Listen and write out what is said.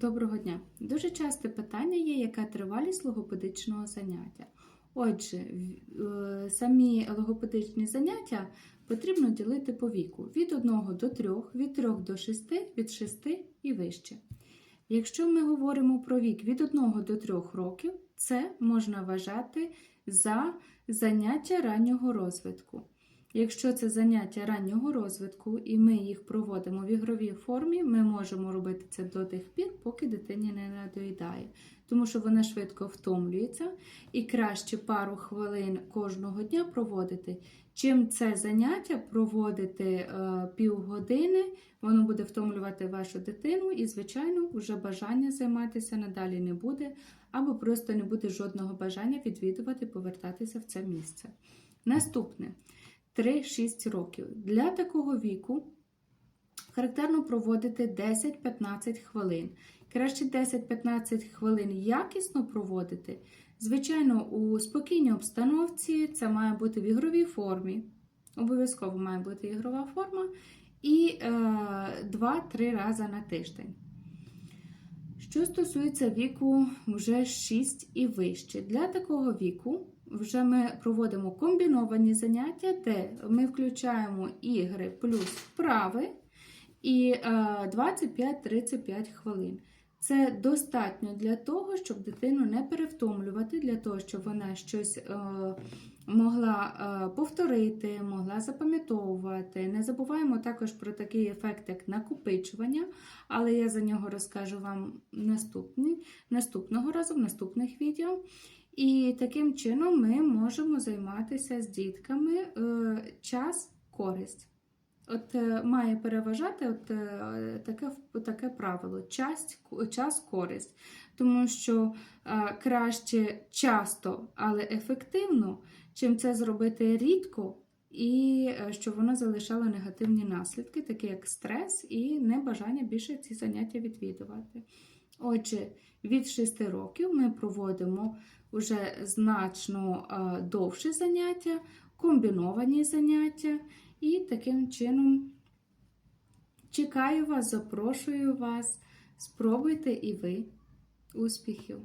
Доброго дня! Дуже часте питання є, яка тривалість логопедичного заняття. Отже, е, самі логопедичні заняття потрібно ділити по віку від 1 до 3, від 3 до 6, від 6 і вище. Якщо ми говоримо про вік від 1 до 3 років, це можна вважати за заняття раннього розвитку. Якщо це заняття раннього розвитку і ми їх проводимо в ігровій формі, ми можемо робити це до тих пір, поки дитині не надоїдає, тому що вона швидко втомлюється і краще пару хвилин кожного дня проводити. Чим це заняття проводити е, півгодини, воно буде втомлювати вашу дитину, і, звичайно, вже бажання займатися надалі не буде, або просто не буде жодного бажання відвідувати, повертатися в це місце. Наступне 3-6 років. Для такого віку характерно проводити 10-15 хвилин. Краще 10-15 хвилин якісно проводити. Звичайно, у спокійній обстановці це має бути в ігровій формі. Обов'язково має бути ігрова форма. І е, 2-3 рази на тиждень. Що стосується віку вже 6 і вище, для такого віку вже ми проводимо комбіновані заняття, де ми включаємо ігри плюс вправи і е, 25-35 хвилин. Це достатньо для того, щоб дитину не перевтомлювати, для того, щоб вона щось е, могла е, повторити, могла запам'ятовувати. Не забуваємо також про такий ефект, як накопичування, але я за нього розкажу вам наступний, наступного разу в наступних відео. І таким чином ми можемо займатися з дітками е, час користь. От е, має переважати от, е, таке, таке правило час, час користь. Тому що краще часто, але ефективно, чим це зробити рідко, і е, щоб воно залишало негативні наслідки, такі як стрес і небажання більше ці заняття відвідувати. Отже, від 6 років ми проводимо вже значно е, довше заняття, комбіновані заняття, і таким чином чекаю вас, запрошую вас, спробуйте і ви успіхів!